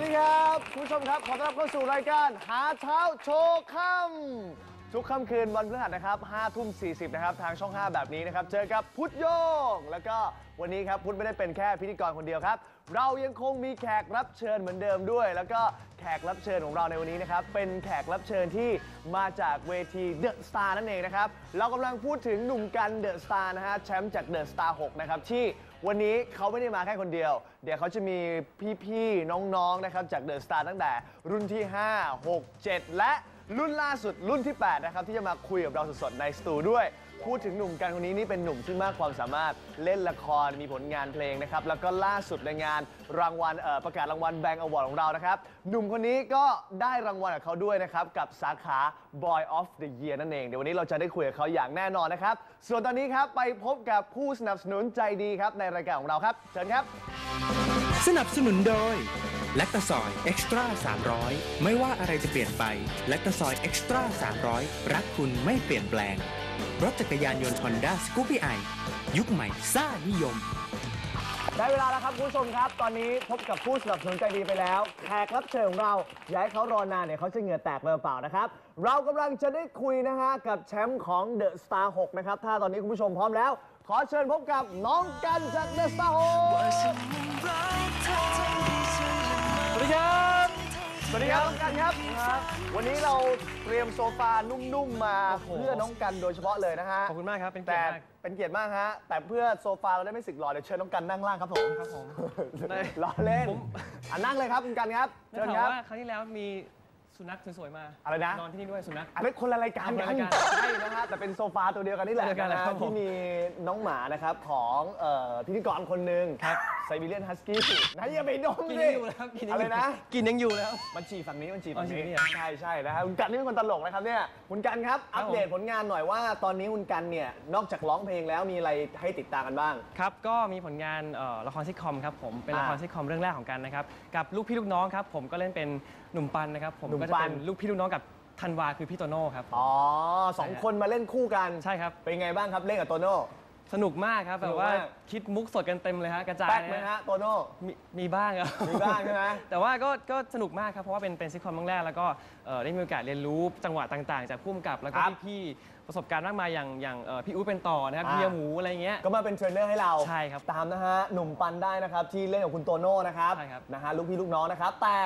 สวัสดีครับคุณผู้ชมครับ ขอต้อนรับเข้าสู่รายการหาเช้าโชว์ค่ำทุกค่ำคืนวันพฤหัสนะครับ5ทุ่ม 40 นะครับ ทางช่อง 5 แบบนี้นะครับ เจอกับพุทธโยง แล้วก็วันนี้ครับ พุทธไม่ได้เป็นแค่พิธีกรคนเดียวครับ เรายังคงมีแขกรับเชิญเหมือนเดิมด้วย แล้วก็แขกรับเชิญของเราในวันนี้นะครับ เป็นแขกรับเชิญที่มาจากเวทีเดอะสตาร์นั่นเองนะครับ เรากำลังพูดถึงหนุ่มกันเดอะสตาร์นะฮะ แชมป์จากเดอะสตาร์6นะครับที่ วันนี้เขาไม่ได้มาแค่คนเดียว เดี๋ยวเขาจะมีพี่ๆ น้องๆ นะครับ จากเดอะสตาร์ตั้งแต่รุ่นที่ 5 6 7 และ รุ่นล่าสุดรุ่นที่ 8 นะครับ ที่จะมาคุยกับเราสดๆในสตูด้วย พูดถึงหนุ่มกันคนนี้นี่เป็นหนุ่มที่มากความสามารถเล่นละครมีผลงานเพลงนะครับ แล้วก็ล่าสุดในงานรางวัลเอ่อประกาศรางวัลแบง k ์อวอร์ดของเรานะครับ หนุ่มคนนี้ก็ได้รางวัลกับเขาด้วยนะครับ กับสาขา Boy of the Year นั่นเอง เดี๋ยววันนี้เราจะได้คุยกับเขาอย่างแน่นอนนะครับ ส่วนตอนนี้ครับไปพบกับผู้สนับสนุนใจดีครับในรายการของเราครับเชิญครับ สนับสนุนโดยแลคตาซอยเอ็กซ์ตร้า300 ไม่ว่าอะไรจะเปลี่ยนไปแลคตาซอยเอ็กซ์ตร้า300 รักคุณไม่เปลี่ยนแปลง รถจักรยานยนต์ฮอนด้าสกูปี้ไอยุคใหม่ซ่านิยม ได้เวลาแล้วครับคุณผู้ชมครับ ตอนนี้พบกับผู้สนับสนุนใจดีไปแล้ว แขกรับเชิญของเราอย่าให้เขารอนานเดี๋ยวเขาจะเหงื่อแตกเปล่าๆนะครับ เรากำลังจะได้คุยนะฮะกับแชมป์ของเดอะสตาร์6นะครับ ถ้าตอนนี้คุณผู้ชมพร้อมแล้ว ขอเชิญพบกับน้องกันจากเดอะสตาร์6สวัสดีครับ สวัสดีครับน้องกันครับ วันนี้เราเตรียมโซฟานุ่มๆมาเพื่อน้องกันโดยเฉพาะเลยนะฮะ ขอบคุณมากครับ เป็นเกีแต่ยรติมาก เป็นเกียรติมากฮะ แต่เพื่อโซฟาเราได้ไม่สึกหรอเดี๋ยวเชิญน้องกันนั่งล่างครับผมครับผมได้ล้อเล่นผมอะนั่งเลยครับคุณกันครับ ได้เชิญข่าวครับว่าครั้งที่แล้วมี สุนัขสวยๆมาอะไรนะ นอนที่นี่ด้วยสุนัข อันนี้คนละรายการคนกัละนรายการใช่นะฮะแต่เป็นโซฟาตัวเดียวกันนี่แหละเดียวกันแหละนะฮะครับผมที่มีน้องหมานะครับของเอ่อพิธีกรคนหนึ่งครับ ไซบีเรียนฮัสกี้นะอย่าไปดมกินสิยังอยู่แล้วกินยังอะไรอยู่นะ กินยังอยู่แล้ว มันฉี่ฝั่งนี้มันฉี่ฝั่งอ๋อฉี่นี้ฝั่งนี้เหรอใช่ใช่นะฮะคุณกันนี่เป็นคนตลกนะครับเนี่ยคุณกันครับครัอับปผมเดตผลงานหน่อยว่า ตอนนี้คุณกันเนี่ยนอกจากร้องเพลงแล้วมีอะไรให้ติดตามกันบ้าง ครับก็มีผลงานเอ่อละครซิทคอมครับผมเป็นอ่าละครซิทคอมเรื่องแรกของกันนะครับกับลูกพี่ลูกน้องครับผมก็เล่นเป็น หนุ่มปันนะครับผมหนุ่มก็จะปันเป็นลูกพี่ลูกน้องกับธันวาคือพี่โตโน่ครับ อ๋อสองคนมาเล่นคู่กันใช่ครับ เป็นไงบ้างครับเล่นกับโตโน่ สนุกมากครับสแบนุกบว่ามาก คิดมุกสดกันเต็มเลยฮะกระจายแป๊กไหมเลยฮะฮะโตโน่ มีมีบ้างครับมีบ้างใช่ไหม แต่ว่าก็ก็สนุกมากครับเพราะว่าเป็นเป็นซิทคอมเรื่องแรกแล้วก็เอ่อได้มีโอกาสเรียนรู้จังหวะต่างๆ จากผู้กำกับแล้วก็ครับพี่ๆประสบการณ์มากมายอย่างอย่างเอ่อพี่อู๊ดเป็นต่อนะครับอ่า เฮียหมูอะไรเงี้ย ก็มาเป็นเทรนเนอร์ให้เราใช่ครับตามนะฮะหนุ่มปันได้นะครับที่เล่นกับคุณโตโน่นะครับใช่ครับ นะฮะลูกพี่ลูกน้องนะครับ แต่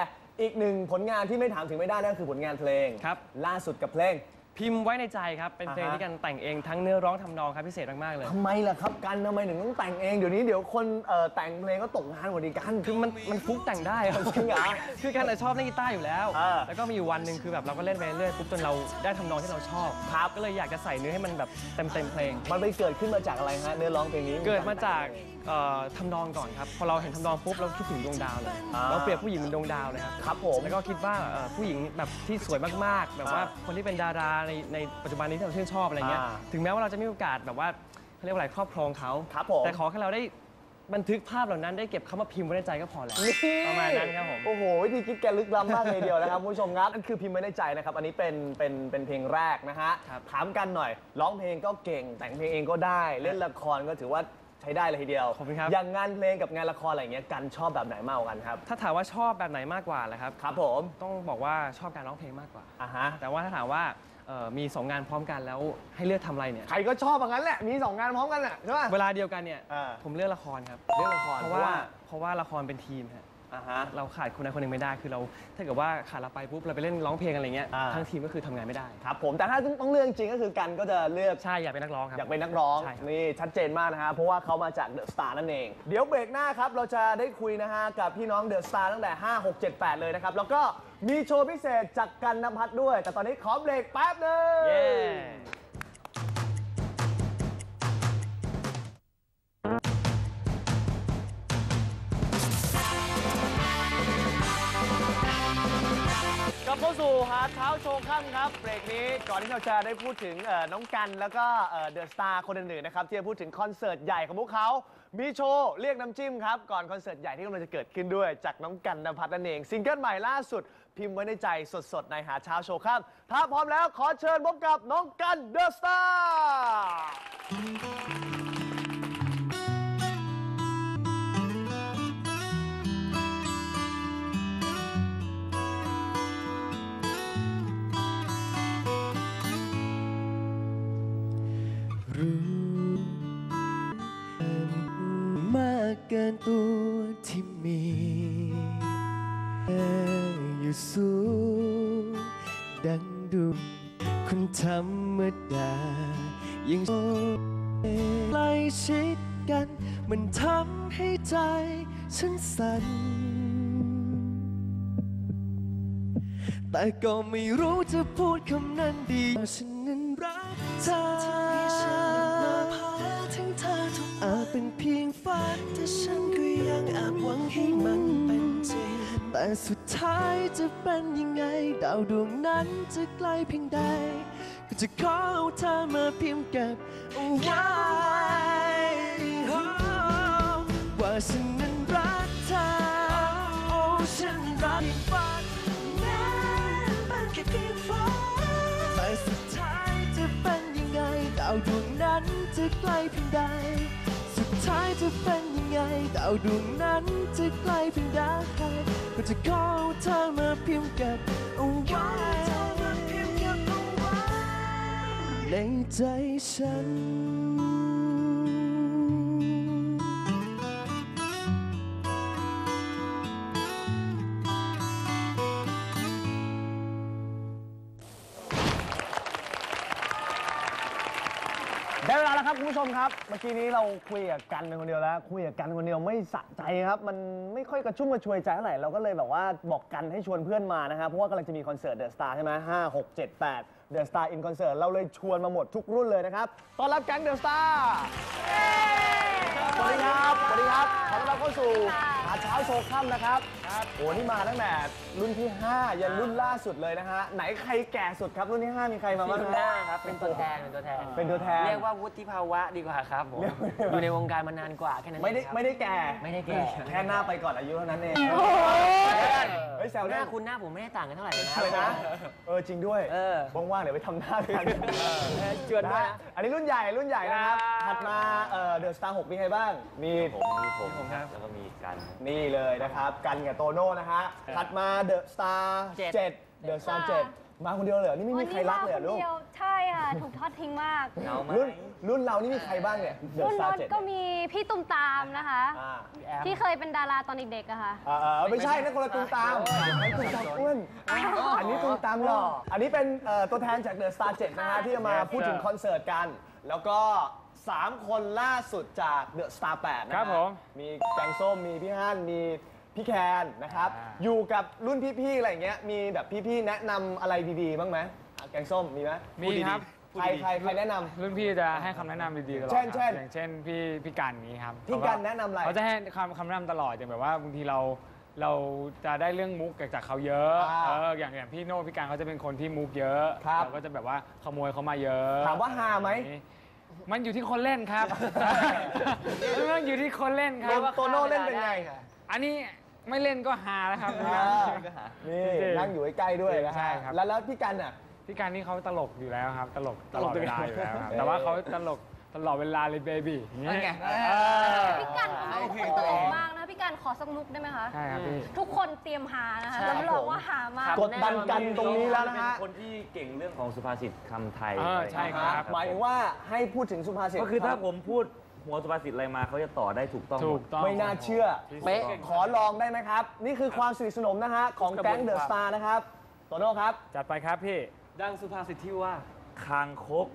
อีกหนึ่งผลงานที่ไม่ถามถึงไม่ได้นั่นคือผลงานเพลงครับ ล่าสุดกับเพลง พิมพ์ไว้ในใจครับ เป็นเพลงอ่าฮะ ที่กันแต่งเองทั้งเนื้อร้องทำนองครับพิเศษมากๆเลย ทำไมล่ะครับกันทำไมถึงต้องแต่งเองเดี๋ยวนี้เดี๋ยวคนเอ่อแต่งเพลงก็ตกงานหมดดีกัน คือมันมันฟุกแต่งได้ครับจริงเหรอคือกันน่ะชอบเล่นกีตาร์อยู่แล้วเออแล้วก็มีอยู่วันหนึ่งคือแบบเราก็เล่นไปเรื่อยปุ๊บจนเราได้ทำนองที่เราชอบครับ ก็เลยอยากจะใส่เนื้อให้มันแบบเต็มเต็มๆเพลง มันไปเกิดขึ้นมาจากอะไรฮะเนื้อร้องเพลงนี้เกิดมาจาก เอ่อทำนองก่อนครับ พอเราเห็นทำนองปุ๊บเราคิดถึงดวงดาวเลยอ่าเราเปรียบผู้หญิงเป็นดวงดาวเลยครับครับผมแล้วก็คิดว่าเอ่อผู้หญิงแบบที่สวยมากๆ แบบว่าอ่าคนที่เป็นดาราในในปัจจุบันนี้ที่เราชื่นชอบอะไรเงี้ยอ่าถึงแม้ว่าเราจะไม่มีโอกาสแบบว่าเขาเรียกว่าอะไรครอบครองเขาครับผม แต่ขอแค่เราได้บันทึกภาพเหล่านั้นได้เก็บคำว่าพิมพ์ไว้ในใจก็พอแล้วนี่ประมาณนั้นครับผม โอ้โหวิธีคิดแกลึกล้ำมากเลยเดียวนะครับคุณผู้ชมครับนั่นคือพิมพ์ไว้ในใจนะครับ อันนี้เป็นเป็นเป็นเพลงแรกนะฮะครับ ถามกันหน่อยร้องเพลงก็เก่ง แต่งเพลงเองก็ได้ เล่นละครก็ถือว่า ใช้ได้เลยทีเดียวขอบคุณครับ อย่างงานเพลงกับงานละครอะไรอย่างเงี้ยกันชอบแบบไหนมากกว่ากันครับ ถ้าถามว่าชอบแบบไหนมากกว่าแหละครับ ครับผมต้องบอกว่าชอบการร้องเพลงมากกว่า อะฮะแต่ว่าถ้าถามว่าเอ่อมีสองงานพร้อมกันแล้วให้เลือกทำอะไรเนี่ย ใครก็ชอบแบบนั้นแหละมีสองงานพร้อมกันแหละใช่ป่ะ เวลาเดียวกันเนี่ยอ่าผมเลือกละครครับเรื่องละครเพราะว่าเพราะว่าละครเป็นทีมฮะ อะฮะ เราขาดคนใดคนหนึ่งไม่ได้คือเรา ถ้าเกิดว่าขาดเราไปปุ๊บเราไปเล่นร้องเพลงอะไรเงี้ยอ่า ทั้งทีมก็คือทำงานไม่ได้ครับผมแต่ถ้าต้องเลือกจริงก็คือกันก็จะเลือก ใช่อยากเป็นนักร้องครับ อยากเป็นนักร้องใช่ครับ นี่ชัดเจนมากนะฮะเพราะว่าเขามาจากเดอะสตาร์นั่นเอง เดี๋ยวเบรกหน้าครับ เราจะได้คุยนะฮะ กับพี่น้องเดอะสตาร์ตั้งแต่ 5 6 7 8 เลยนะครับ แล้วก็มีโชว์พิเศษจากกันนภัทรด้วย แต่ตอนนี้ขอเบรกแป๊บหนึง เย้ เข้าสู่หาเช้าโชว์ค่ำครับเบรกนี้ก่อนที่เราจะได้พูดถึงเอ่อน้องกันแล้วก็เดอะสตาร์คนอื่นๆนะครับที่จะพูดถึงคอนเสิร์ตใหญ่ของพวกเขามีโชว์เรียกน้ำจิ้มครับ ก่อนคอนเสิร์ตใหญ่ที่กำลังจะเกิดขึ้นด้วย จากน้องกันนภัทรนั่นเอง ซิงเกิลใหม่ล่าสุด พิมพ์ไว้ในใจสดๆ ในหาเช้าโชว์ค่ำถ้าพร้อมแล้วขอเชิญพบกับน้องกันเดอะสตาร์ กินตัวที่มีเอ่ออยู่สูงดังดุมคนธรรมดายังใกล้ชิดกัน มันทำให้ใจฉันสั่น แต่ก็ไม่รู้จะพูดคำนั้นดีว่าฉันนั้นรักเธอ ฝันแต่ฉันก็ยังแอบหวังให้มันเป็นจริง แต่สุดท้ายจะเป็นยังไง ดาวดวงนั้นจะไกลเพียงใด ก็จะขอเอาเธอมาพิมพ์เก็บเอาไว้ว่าฉันนั้นรักเธอ โอ้ฉันรักฝันแม้เป็นแค่เพียงฝันแต่สุดท้ายจะเป็นยังไง ดาวดวงนั้นจะไกลเพียงใด จะเป็นยังไงดาวดวงนั้นจะไกลเพียงใดก็จะขอเอาเธอมาพิมพ์เก็บเอาไว้ในใจฉัน ได้เวลาแล้วครับคุณผู้ชมครับ เมื่อกี้นี้เราคุยกับกันเป็นคนเดียวแล้ว คุยกับกันคนเดียวไม่สะใจครับ มันไม่ค่อยกระชุ่มกระชวยใจเท่าไหร่เราก็เลยแบบว่าบอกกันให้ชวนเพื่อนมานะครับเพราะว่ากำลังจะมีคอนเสิร์ตเดอะสตาร์ใช่ไหมห้าหกเจ็ดแปดเดอะสตาร์อินคอนเสิร์ตเราเลยชวนมาหมดทุกรุ่นเลยนะครับต้อนรับแก๊งเดอะสตาร์สวัสดีครับสวัสดีครับขอต้อนรับเข้าสู่หาเช้าโชว์ค่ำนะครับ โอ้นี่มาตั้งแต่รุ่นที่ 5 ยันรุ่นล่าสุดเลยนะฮะ ไหนใครแก่สุดครับรุ่นที่ 5 มีใครมาบ้างรุ่นหน้าครับ เป็นตัวแทน เป็นตัวแทน เป็นตัวแทน เรียกว่าวุฒิภาวะดีกว่าครับผม อยู่ในวงการมานานกว่าแค่นั้นไม่ได้เองครับไม่ได้แก่ ไม่ได้แก่ แค่หน้าไปก่อนอายุเท่านั้นเองเฮ้ยแซวหเล่น้านคุณหน้าผมไม่ได้ต่างกันเท่าไหร่เลยนะอะไรนะเออจริงด้วยเออว่างๆเดี๋ยวไปทำหน้ากันเจือนด้วยนะนะอันนี้รุ่นใหญ่รุ่นใหญ่นะครับครับถัดมาเอ่อเดอะสตาร์หมีใครบ้าง มีผม มีผมครับ แล้วก็มีกัน นี่นี่เลยนะครับ กันกับโตโน่นะฮะถัดมาเดอะสตาร์เจ็ด เจ็ดเดอะสตาร์เจ็ดมาคนเดียวเลยเหรอนี่ไม่มีใครรักเลยเหรอลูก วันนี้มาคนดีวใช่ค่ะ ถูกทอดทิ้งมาก เหงาไหมรุ่นรุ่นเรานี่มีใครบ้างเนี่ยเดอะรุ่นสตาโน้ร์นเจ็ดก็มีพี่ตุ้มตามนะคะ อ่าที่เคยเป็นดาราตอนเด็กๆอะค่ะอ่าอ่าไม่ใช่นะคนละตูมตามอันนี้ตูมตามอ้วนอันนี้ตูมตามหล่ออันนี้เป็นเอ่อตัวแทนจากเดอะสตาร์เจ็ดนะฮะที่จะมาพูดถึงคอนเสิร์ตกัน แล้วก็ 3 คนล่าสุดจากเดอะสตาร์แปดนะฮะครับผม มีแกงส้มมีพี่ฮั่นมี พี่แคนนะครับอยู่กับรุ่นพี่ๆอะไรอย่างเงี้ย มีแบบพี่ๆแนะนำอะไรดีๆบ้างไหมอะแกงส้มมีไหมมีครับใครใครใครแนะนำ รุ่นพี่จะให้คำแนะนำดีๆตลอดเช่นครับเช่นอย่างเช่นพี่พี่กันนี้ครับพี่กันแนะนำอะไรเขาจะให้คำคำแนะนำตลอดอย่างแบบว่าบางทีเราเราจะได้เรื่องมุกจากเขาเยอะอ่าเอออย่างอย่างพี่โน้พี่การเขาจะเป็นคนที่มุกเยอะครับเราก็จะแบบว่าขโมยเขามาเยอะถามว่าฮาไหมมันอยู่ที่คนเล่นครับ มันอยู่ที่คนเล่นคโตรับโตโน่เล่นเป็นไง อันนี้ ไม่เล่นก็ฮาแล้วครับ อ่า นี่จริงๆนั่งอยู่ใกล้ๆด้วยนะใช่ฮะครับ แล้วแล้วพี่กันอะ พี่การนี่เขาตลกอยู่แล้วครับ ตลกตลอดตลกเวลาอยู่แล้วครับเออแต่ว่าเขาตลกตลอดเวลาเลยเบบี้อย่างเงี้ยเออพี่กันเขาเป็นคนตลกมากนะ พี่กันขอสักมุกได้ไหมคะ ใช่ครับพี่ ทุกคนเตรียมหานะคะใช่รับรองผมว่าหามาก กดดันกันตรงนี้แล้วนะฮะเป็นคนที่เก่งเรื่องของสุภาษิตคำไทยเออใช่ ครับ หมายถึงว่าให้พูดถึงสุภาษิตก็คือถ้าผมพูด หัวสุภาษิตอะไรมาเขาจะต่อได้ถูกต้องหมถูดกต้อง ไม่น่าเชื่อเป๊ะขอลองได้ไหมครับ นี่คือความสนิทสนมนะฮะ ของแก๊งเดอะสตาร์นะครับโตโน่ครับ จัดไปครับพี่ ดังสุภาษิตที่ว่า คางคก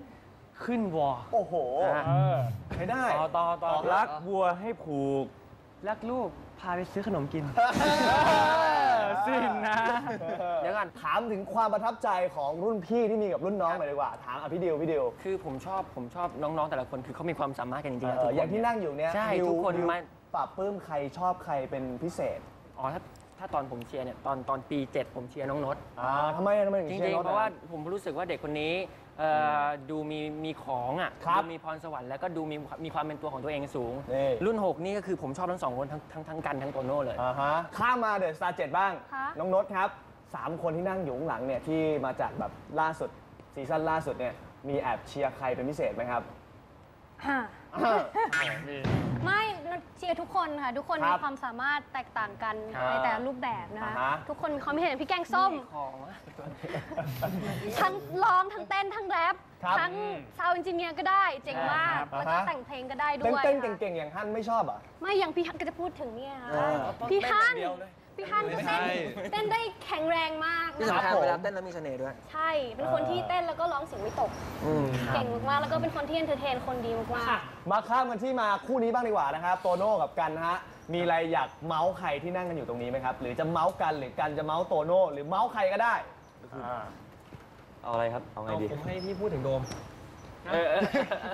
ขึ้นวอโอ้โหเออใช้ได้ต่อต่อต่อรักวัวให้ผูก รักลูกพาไปซื้อขนมกิน สิ้นนะ เดี๋ยวก่อนถามถึงความประทับใจของรุ่นพี่ที่มีกับรุ่นน้องหน่อยดีกว่า ถามอภิดิวพี่ดิวคือผมชอบผมชอบน้องๆแต่ละคนคือเขามีความสามารถกันจริงๆนะเอ่ทุอกคนอย่างที่นั่งอยู่เนี้ยใช่ดิวทุกคนดิวมาปรับปลื้มใครชอบใครเป็นพิเศษอ๋อถ้าถ้าตอนผมเชียร์เนี่ยตอนตอนปี 7 ผมเชียร์น้องนดอ่าทำไมทำไมถึงจเชียริงร์ๆเขาเพราะว่าผมรู้สึกว่าเด็กคนนี้ เอ่ออดูมีมีของอะครับดูมีพรสวรรค์แล้วก็ดูมีมีความเป็นตัวของตัวเองสูง นี่ รุ่น 6 นี่ก็คือผมชอบทั้งสองคนทั้งทั้งทั้งกันทั้งโตโน่เลย อ่าฮะข้ามมาเดอะสตาร์เจ็ดบ้าง ค่ะ น้องนดครับสามคนที่นั่งอยู่ข้างหลังเนี่ยที่มาจากแบบล่าสุดซีซั่นล่าสุดเนี่ยมีแอบเชียร์ใครเป็นพิเศษไหมครับฮะไม่ เชียร์ทุกคนค่ะ ทุกคนครัมีบความสามารถแตกต่างกันครับในแต่ละรูปแบบนะคะ อ่าฮะ ทุกคนมีความคิดเห็นพี่แกงส้ม ของอะ ทั้งร้องทั้งเต้นทั้งแรปครับทั้งซาวด์เอนจิเนียร์ก็ได้เจ๋งมากครับ แล้วก็อ่าฮะ แต่งเพลงก็ได้ด้เต้นวยเต้นค่ะเก่งๆ อย่างฮั่นไม่ชอบเหรอะไม่อย่างพี่ฮันก็จะพูดถึงเนี่ยค่ะเออพี่ฮัน พี่ฮันก็เต้นเต้นได้แข็งแรงมากที่นะสำคัญคะเวลาเต้นแล้วมีเสน่ห์ด้วย ใช่ เป็นคนที่เต้นแล้วก็ร้องเสียงไม่ตกเก่งมากๆแล้วก็เป็นคนที่เอนเตอร์เทนคนดีมากๆ มาข้ามกันที่มาคู่นี้บ้างดีกว่านะครับโตโน่กับกันนะฮะมีอะไรอยากเมาส์ใครที่นั่งกันอยู่ตรงนี้ไหมครับ หรือจะเมาส์กันหรือกันจะเมาส์โตโน่หรือเมาส์ใครก็ได้อ่าเอาอะไรครับ เอาไงเอาดี ผมให้พี่พูดถึงโดม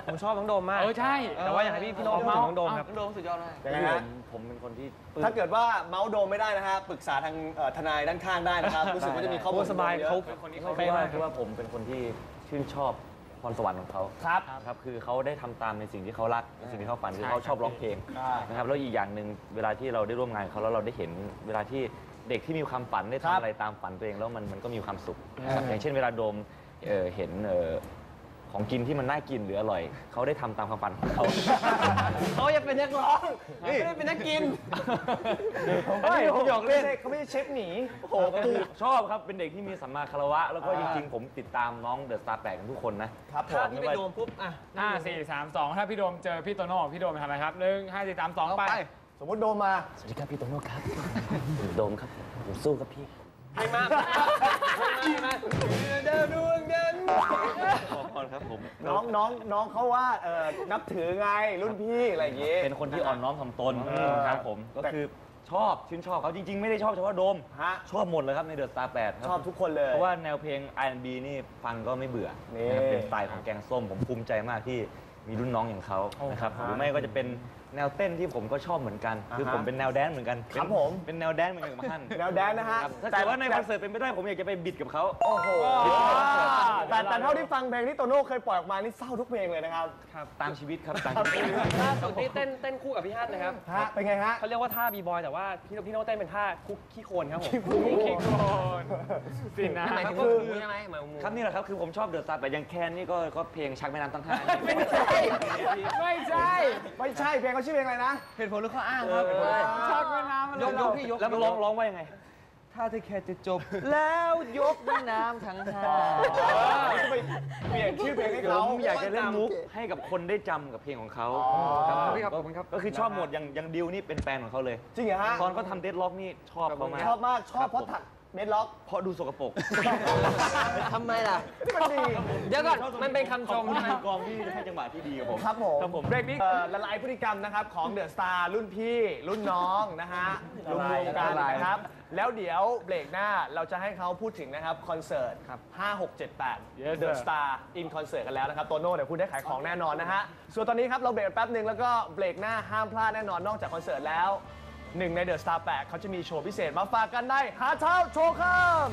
ผมชอบน้องโดมมาก เออใช่แต่ว่าอยากให้พี่พี่โน้ตพูดถึงน้องโดมครับ โดมสุดยอดเลย ยังไงผฮะมผมเป็นคนที่ปลื้ม ถ้าเกิดว่าเมาส์โดมไม่ได้นะฮะปรึกษาทางเอ่อทนายด้านข้างได้นะครับ รู้สึกว่าจะมีข้อมูลโอ้สบายเยอะเขา เพเขาราะเป๊ะว่ามากคือว่าผมเป็นคนที่ชื่นชอบพรสวรรค์ของเขาครับครับคือเขาได้ทำตามในสิ่งที่เขารักในสิ่งที่เขาฝันคือเขาชอบร้องเพลงใช่นะครับแล้วอีกอย่างหนึ่งเวลาที่เราได้ร่วมงานกับเขาแล้วเราได้เห็นเวลาที่เด็กที่มีความฝันได้ครัทำบอะไรตามฝันตัวเองแล้วมันมันก็มีความสุขนะครับอย่างเช่นเวลาโดมเอ่อเห็นเอ่อ ของกินที่มันน่ากินหรืออร่อย เขาได้ทำตามความฝันของเขา เขาอยากเป็นนักร้องไม่ได้เป็นนักกินเฮ้ยผมหยอกเล่น เขาไม่ใช่เชฟหนี โอ้โหก็คือชอบครับ เป็นเด็กที่มีสัมมาคารวะ แล้วก็จริงๆ ผมติดตามน้องเดอะสตาร์แปดกันทุกคนนะครับผถ้ามพี่เป็นโดมปุ๊บอะห้าสี่สามสองถ้าพี่โดมเจอพี่โตโน่พี่โดมไปทำอะไรครับหนึ่งห้าสี่สามสองไป สมมติโดมมา สวัสดีครับพี่โตโน่ครับผมโดมครับ ผมสู้ครับพี่ ไม่มาไม่มาเดินดวงเดินขอบคุณครับผมน้องน้องน้องเขาว่าเออนับถือไงรุ่นพี่อะไรอย่างงี้ เป็นคนที่อ่อนน้อมถ่อมตนเออ ครับผมก็คือชอบชื่นชอบเขาจริง ๆ ไม่ได้ชอบเฉพาะโดม ฮะชอบหมดเลยครับในเดอะสตาร์แปดชอบทุกคนเลย เพราะว่าแนวเพลง R&B นี่ฟังก็ไม่เบื่อนี่นะครับเป็นสไตล์ของแกงส้มผมภูมิใจมากที่มีรุ่นน้องอย่างเขานะครับหรือไม่ก็จะเป็นแนวเต้นที่ผมก็ชอบเหมือนกัน คืออ่าฮะผมเป็นแนวแดนซ์เหมือนกันครับเป็นผมเป็นแนวแดนซ์เหมือนกันกับฮั่นแนวแดนนะฮะ ครับถ้าเกิดว่าในคอนเสิร์ตเป็นไปได้ผมอยากจะไปบิดกับเขา โอ้โหแต่แต่เท่าที่ฟังเพลงที่โตโน่เคยปล่อยออกมานี่เศร้าทุกเพลงเลยนะครับตามชีวิตครับตามชีวิต ล่าสุดนี่เต้นเต้นคู่กับพี่ฮันนะครับฮะเป็นไงฮะ เขาเรียกว่าท่าบีบอยแต่ว่าพี่พี่โน้ตเต้นเป็นท่าคุกขี้โคลนครับผมขี้โคนสินะหมายถึงคือมูใช่ไหมหมายถึงมูครับนี่แหละครับคือผมชอบเดอะสตาร์แต่ยังแคนนี่ก็ก็เพลงชักแม่น้ำตั้งห้าไม่ใช่ไม่ใช่ ไม่ใช่เพลงเขาชื่อเพลงอะไรนะ เหตุผลหรือข้ออ้างครับชักแม่น้ำมันยกยกพี่ยกแล้วมันร้องร้องว่ายังไง ถ้าเธอแค่จะจบ แล้วยกแม่น้ำทั้งห้าไปเปลี่ยนชื่อเพลงให้ผเขามอยากจะเล่นมุกให้กับคนได้จำกับเพลงของเขาครับพี่ครับขอบคุณครับ ก็คือชอบหมดอย่างอย่างดิวนี่เป็นแฟนของเขาเลยจริงเหรอฮะตอนเขาทำเดดล็อกนี่ชอบเขามากชอบมากชอบเพราะถัก เม็ดล็อกเพราะดูสกปรกทำไมล่ะ มันดีเดี๋ยวก่อนมันเป็นคำชมขอบใช่ไหมณกองที่ให้จังหวะที่ดีกับผมครับผมครับผมเบรกนี้เอ่อละลายพฤติกรรมนะครับของเดอะสตาร์รุ่นพี่รุ่นน้องนะฮะรวมรวมกันนะครับ แล้วเดี๋ยวเบรกหน้าเราจะให้เขาพูดถึงนะครับคอนเสิร์ต5 6 7 8 The Star in Concert กันแล้วนะครับโตโน่เดี๋ยวพูดได้ขายของแน่นอนนะฮะส่วนตอนนี้ครับเราเบรกแป๊บหนึ่งแล้วก็เบรกหน้าห้ามพลาดแน่นอนนอกจากคอนเสิร์ตแล้ว หนึ่งใน The Star 8เขาจะมีโชว์พิเศษมาฝากกันได้หาเช้าโชว์ข้าม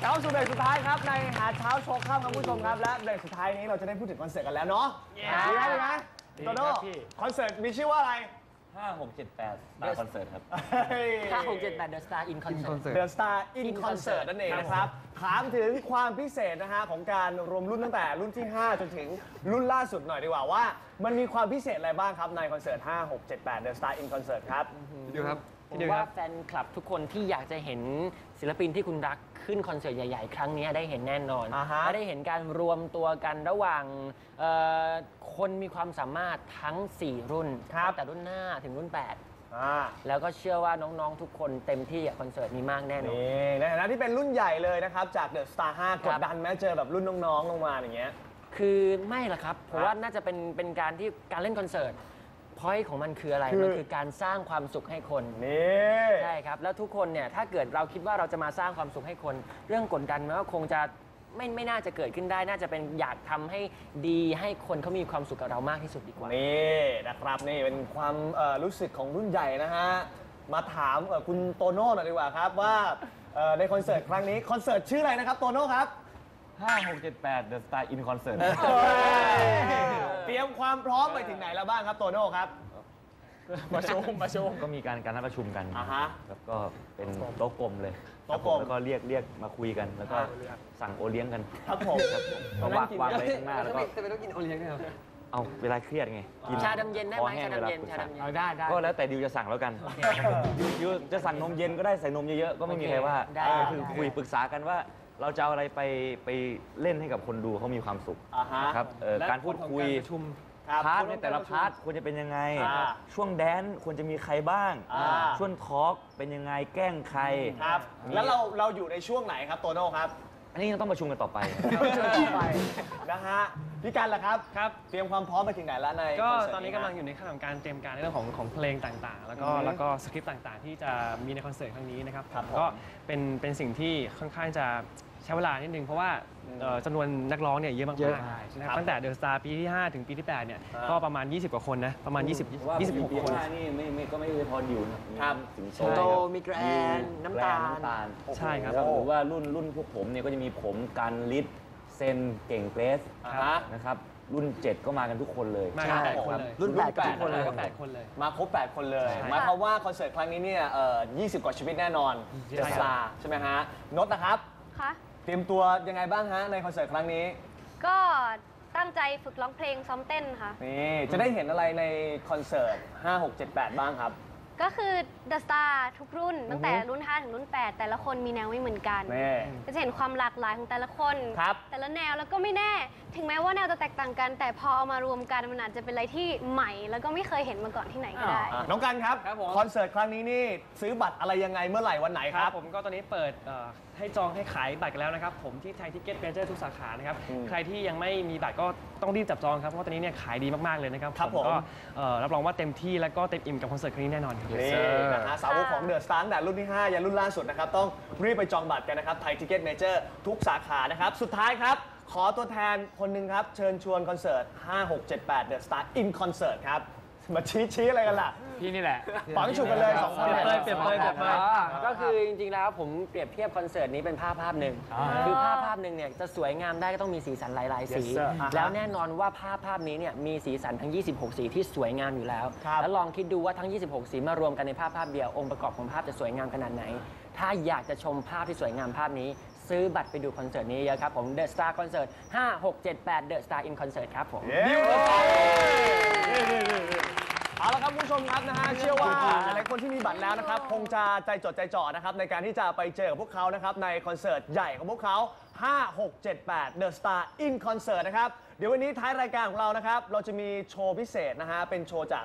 เข้าสู่เบรกสุดท้ายครับในหาเช้าโชว์ข้ามครับคุณผู้ชมครับ และเบรกสุดท้ายนี้เราจะได้พูดถึงคอนเสิร์ตกันแล้วเนาะดีไหมดีไหมโตโน่คอนเสิร์ตมีชื่อว่าอะไร 5 6 7 8ตามคอนเสิร์ตครับ ห้าหกเจ็ดแปดเดอะสตาร์อินคอนเสิร์ต The Star in Concert นั่นเองนะครับ ถามถึงความพิเศษนะฮะของการรวมรุ่นตั้งแต่รุ่นที่ 5 จนถึงรุ่นล่าสุดหน่อยดีกว่าว่า มันมีความพิเศษอะไรบ้างครับในคอนเสิร์ต 5 6 7 8 The Star in Concert ครับ ดูครับ ผมพี่ดิวคว่ารับ แฟนคลับทุกคนที่อยากจะเห็นศิลปินที่คุณรักขึ้นคอนเสิร์ตใหญ่ ๆ ครั้งนี้ได้เห็นแน่นอนอ่าฮะ และได้เห็นการรวมตัวกันระหว่างเอ่อคนมีความสามารถทั้ง 4 รุ่นครับแต่รุ่น 5 ถึงรุ่น อ่า 8 แล้วก็เชื่อว่าน้องๆ ทุกคนเต็มที่กับคอนเสิร์ตนี้มากแน่นอน นี่ในฐานะที่เป็นรุ่นใหญ่เลยนะครับ จาก The Star 5กดดันไหมเจอแบบรุ่นน้องๆลงมาอย่างเงี้ย คือไม่ละครับ เพราะว่าน่าจะเป็นเป็นการที่การเล่นคอนเสิร์ต พอยของมันคืออะไร คือ มันคือการสร้างความสุขให้คน นี่ ใช่ครับ แล้วทุกคนเนี่ยถ้าเกิดเราคิดว่าเราจะมาสร้างความสุขให้คน เรื่องกดดันมันก็คงจะไม่ไม่น่าจะเกิดขึ้นได้ น่าจะเป็นอยากทำให้ดีให้คนเขามีความสุขกับเรามากที่สุดดีกว่า นี่นะครับนี่เป็นความเอ่อรู้สึกของรุ่นใหญ่นะฮะ มาถามเอ่อคุณโตโน่หน่อยดีกว่าครับว่าเอ่อในคอนเสิร์ตครั้งนี้คอนเสิร์ตชื่ออะไรนะครับโตโน่ครับ 5 6 7 8 The Star in Concert เตรียมความพร้อมไปถึงไหนแล้วบ้างครับโตโน่ครับมาชมมาชมก็มีการการนัดประชุมกันอ่าฮะแล้วก็เป็นโต๊ะกลมเลยโต๊ะกลมครับผแล้วก็เรียกเรียกมาคุยกัน แล้วก็สั่งโอเลี้ยงกันครับผมก็วางวางไว้ข้างหน้าแล้วก็จะเป็นต้องกินโอเลี้ยงด้วยเหรอเอาเวลาเครียดไงกินชาดำเย็นได้ไหมคอแห้งชาดำเย็นวลปรึกชาษดำเย็นเอาได้ได้ก็แล้วแต่ดิวจะสั่งแล้วกันดิวดิวจะสั่งนมเย็นก็ได้ใส่นมเยอะๆก็ไม่มีใครว่าได้เออคือคุยปรึกษากันว่า เราจะเอาอะไรไปไปเล่นให้กับคนดูเขามีความสุขอ่าฮะนะครับเอ่อและการพูดคุย ผลของการประชุม ครับพาร์ทในแต่ละพาร์ทควรจะเป็นยังไง อ่าช่วงแดนซ์ควรจะมีใครบ้าง อ่า ช่วงทอล์กเป็นยังไงแกล้งใครครับแล้วเราเราอยู่ในช่วงไหนครับโตโน่ครับ อันนี้ยังต้องประชุมกันต่อไปเชิญต่อไปนะฮะพี่กันล่ะครับครับ เตรียมความพร้อมไปถึงไหนแล้วในก็คเสิร์ตอนนี้ฮะกำลังอยู่ในขั้นของการเตรียมการในเรื่องของของเพลงต่างๆ แล้วก็อือฮึแล้วก็สคริปต์ต่างๆ ที่จะมีในคอนเสิร์ตครั้งนี้นะครับครับผมก็เป็นเป็นสิ่งที่ค่อนข้างจะ ใช้เวลานิดนึงเพราะว่าเอ่อจำนวนนักร้องเนี่ยเยอะมากเยอะๆนะครับตั้งแต่เดอะสตาร์ปีที่ 5 ถึงปีที่ 8 เนี่ยอ่าก็ประมาณ 20 กว่าคนนะ ประมาณ 20 26 คนนี่ไม่ไม่ก็ไม่ได้พอดิวนะครับ สิงโตโตมีแกรนน้ำตาล แกรน้ำตาลใช่ครับ แล้วหรือว่ารุ่นรุ่นพวกผมเนี่ยก็จะมีผมกันลิศเซนเก่งเกรสอ่าฮะนะครับ รุ่น 7 ก็มากันทุกคนเลย มาใช่กันแปดคนเลย รุ่นแปดแปดทุกคนเลยก็แปดคนเลย มาครบ 8 คนเลยใช่หมายความว่าคอนเสิร์ตครั้งนี้เนี่ยเอ่อ20 กว่าชีวิตแน่นอนใช่เดอะสตาร์ใช่ไหมฮะนดนะครับ คะ เตรียมตัวยังไงบ้างฮะในคอนเสิร์ตครั้งนี้ ก็ตั้งใจฝึกร้องเพลงซ้อมเต้นค่ะ นี่จะได้เห็นอะไรในคอนเสิร์ต 5 6 7 8 บ้างครับ ก็คือ The Star ทุกรุ่น ตั้งแต่รุ่น 5 ถึงรุ่น 8 แต่ละคนมีแนวไม่เหมือนกันนี่ก็จะเห็นความหลากหลายของแต่ละคน ครับ แต่ละแนวแล้วก็ไม่แน่ ถึงแม้ว่าแนวจะแตกต่างกัน แต่พอเอามารวมกันมันอาจจะเป็นอะไรที่ใหม่ แล้วก็ไม่เคยเห็นมาก่อนที่ไหนก็ได้ อะน้องกันครับ ครับผม คอนเสิร์ตครั้งนี้นี่ซื้อบัตรอะไรยังไงเมื่อไหร่วันไหนคครัรับ บผมก็ตอนนี้เปิดเอ่อให้จองให้ขายบัตรกันแล้วนะครับ ผมที่ไทยทิเก็ตเมเจอร์ทุกสาขานะครับ อืมใครที่ยังไม่มีบัตรก็ต้องรีบจับจองครับ เพราะว่าตอนนี้เนี่ยขายดีมาก ๆ เลยนะครับครับผม ก็เอ่อรับรองว่าเต็มที่แล้วก็เต็มอิ่มกับคอนเสิร์ตครั้งนี้แน่นอนครับนี่นะฮะสาวกของเดอะสตาร์แต่รุ่นที่ 5 ยันรุ่นล่าสุดนะครับ ต้องรีบไปจองบัตรกันนะครับไทยทิเก็ตเมเจอร์ทุกสาขานะครับ สุดท้ายครับ ขอตัวแทนคนหนึ่งครับ เชิญชวนคอนเสิร์ต 5 6 7 8 The Star in Concert ครับ มาชี้ชี้อะไรกันล่ะพี่นี่แหละปังฉุกกันเลยสองคนเปรียบเปรยเปรียบเปรยเปรียบเปรย อ่าก็คือจริงๆแล้วผมเปรียบเทียบคอนเสิร์ตนี้เป็นภาพภาพหนึ่งคือภาพภาพหนึ่งเนี่ยจะสวยงามได้ก็ต้องมีสีสันหลายๆ สี Yes, sir อ่าฮะแล้วแน่นอนว่าภาพภาพนี้เนี่ยมีสีสันทั้ง 26 สีที่สวยงามอยู่แล้ว ครับแล้วลองคิดดูว่าทั้ง 26 สีมารวมกันในภาพภาพเดียวองค์ประกอบของภาพจะสวยงามขนาดไหน ถ้าอยากจะชมภาพที่สวยงามภาพนี้ ซื้อบัตรไปดูคอนเสิร์ตนี้เยอะครับผม The Star Concert 5 6 7 8 The Star in Concert ครับผมดิวเลย เอาละครับคุณผู้ชมครับนะฮะเชื่อว่าหลายๆคนที่มีบัตรแล้วนะครับคงจะใจจดใจจ่อนะครับในการที่จะไปเจอกับพวกเขานะครับในคอนเสิร์ตใหญ่ของพวกเขา 5 6 7 8 The Star in Concert นะครับเดี๋ยววันนี้ท้ายรายการของเรานะครับเราจะมีโชว์พิเศษนะฮะเป็นโชว์จาก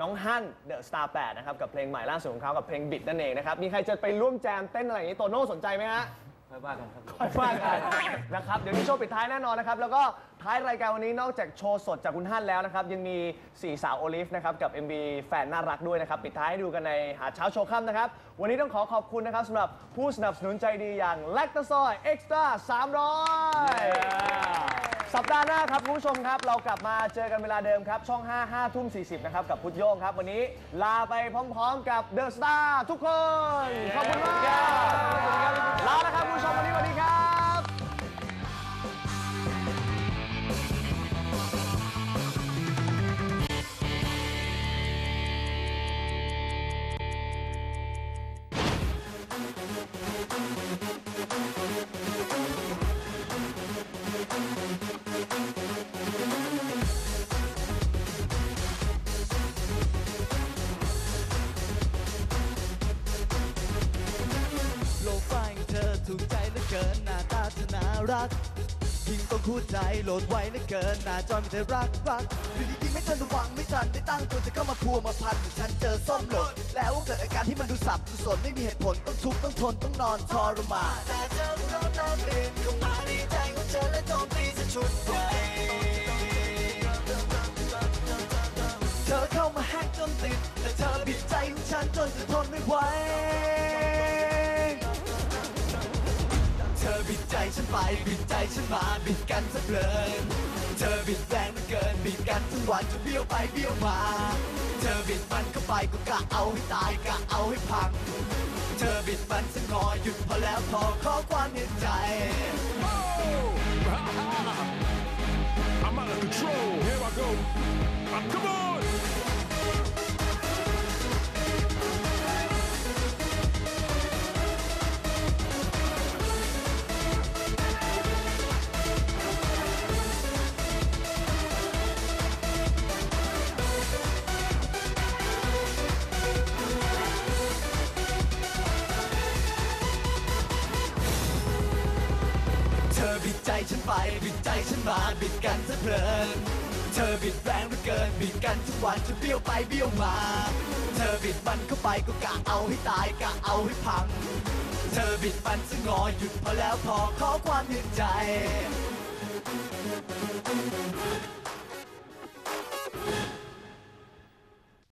น้องฮั่น The Star 8นะครับกับเพลงใหม่ล่าสุดของเขากับเพลงบิดนั่นเองนะครับมีใครจะไปร่วมแจมเต้นอะไรอย่างนี้โตโน่สนใจไหมฮะ ค่อยว่ากันครับค่อยว่ากันนะครับ เดี๋ยวมีโชว์ปิดท้ายแน่นอนนะครับ แล้วก็ท้ายรายการวันนี้นอกจากโชว์สดจากคุณฮั่นแล้วนะครับ ยังมีสี่สาวโอลิฟนะครับ กับ MV แฟนน่ารักด้วยนะครับ ปิดท้ายให้ดูกันในหาเช้าโชว์ค่ำนะครับ วันนี้ต้องขอขอบคุณนะครับสำหรับผู้สนับสนุนใจดีอย่างแลคตาซอยเอ็กซ์ตร้า300 สัปดาห์หน้าครับคุณผู้ชมครับ เรากลับมาเจอกันเวลาเดิมครับ ช่อง 5 5ทุ่ม 40 นะครับ กับพุทธโยงครับ วันนี้ลาไปพร้อมๆกับเดอะสตาร์ทุกคน ขอบคุณมากลาแล้วครับคุณผู้ชมวันนี้สวัสดีครับ คู่ใจโหลดไว้เหลือเกินหน้าจอมีแต่รักรักอยู่ดีๆไม่ทันระวังไม่ทันได้ตั้งตัวจะเข้ามาพัวมาพันฉันเจอส้มหล่นแล้วเกิดอาการที่มันดูสับดูสนไม่มีเหตุผลต้องทุกข์ต้องทนต้องนอนทรมานแต่เธอก็ตามเองเข้ามาในใจของเธอและโจมตีฉันชุดไวเธอเข้ามาแฮกจนติดแต่เธอบิดใจของฉันจนจะทนไม่ไหว ฉันไปบิดใจฉันมาบิดกันสะเพลินเธอบิดแรงเหลือเกินบิดกันทั้งวันจนเบี้ยวไปเบี้ยวมา เธอบิดมันเข้าไปก็กะเอาให้ตายกะเอาให้พัง เธอบิดมันสักงอหยุดพอแล้วพอขอความเห็นใจ I'm out of control. Here I go. Uh, come on. ฉันมาบิดกันซะเพลิน เธอบิดแรงเหลือเกินบิดกันทุกวันจะเบี้ยวไปเบี้ยวมา เธอบิดมันเข้าไปก็กะเอาให้ตายกะเอาให้พัง เธอบิดมันสงอหยุดพอแล้วพอขอความเห็นใจ